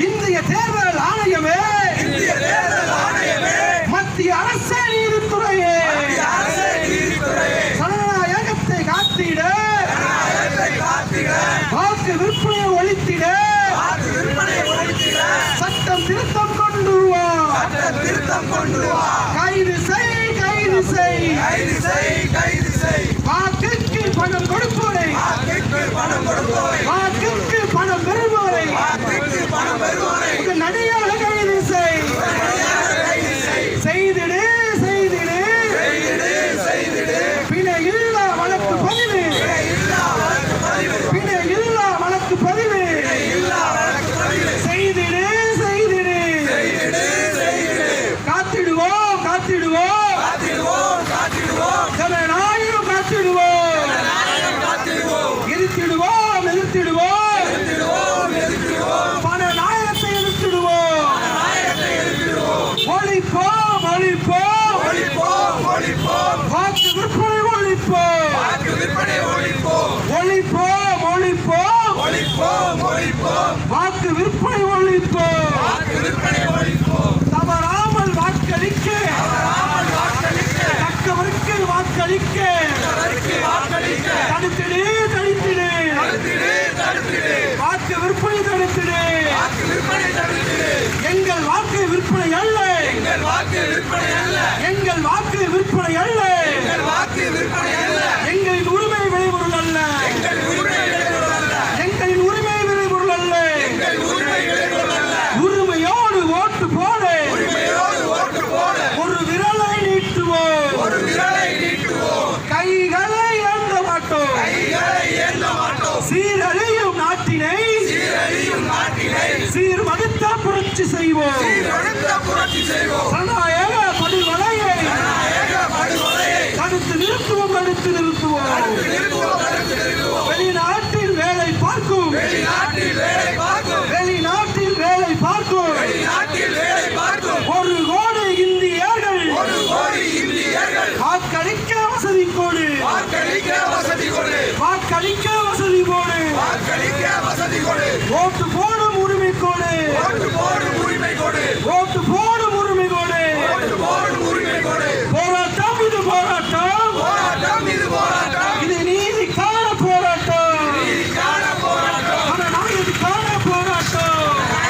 இந்திய தேர்தல் ஆணையமே மத்திய அரசே நீதித்துறையே. ஜனநாயகத்தை காத்திட. வாக்கு விற்பனை ஒழித்திட. சட்டம் திருத்தம் கொண்டு வா திருத்தம் கொண்டு வா கைது செய் கைது செய். கைது செய் கைது செய். வாக்குக்கு பணம் வாக்குக்கு பணம் கொடுப்போரை விற்பனை ஒழிப்போம் தவறாமல் வாக்களிக்க. வாக்களிக்க தக்கவருக்கு வாக்களிக்க. அதற்கு வாக்களிக்க தடுத்திடு வாக்கு விற்பனை தடுத்திடு. வாக்கு விற்பனை தடுத்திடு. எங்கள் வாக்கு விற்பனை அல்ல எங்கள் வாக்கு விற்பனை அல்ல. எங்கள் வாக்கு விற்பனை அல்ல. நாட்டினை நாட்டினை சீர்மடுத்த புரட்சி செய்வோம். ஜனநாயக படுகொலையை. தடுத்து நிறுத்துவோம் தடுத்து நிறுத்துவோம். வெளிநாட்டில் வேலை பார்க்கும். வெளிநாட்டில் வேலை பார்க்கும். வெளிநாட்டில் வேலை பார்க்கும். வெளிநாட்டில் வேலை பார்க்கும். ஒரு கோடி இந்தியர்கள். ஒரு கோடி இந்தியர்கள். வாக்களிக்க வசதி கோடு. வாக்களிக்க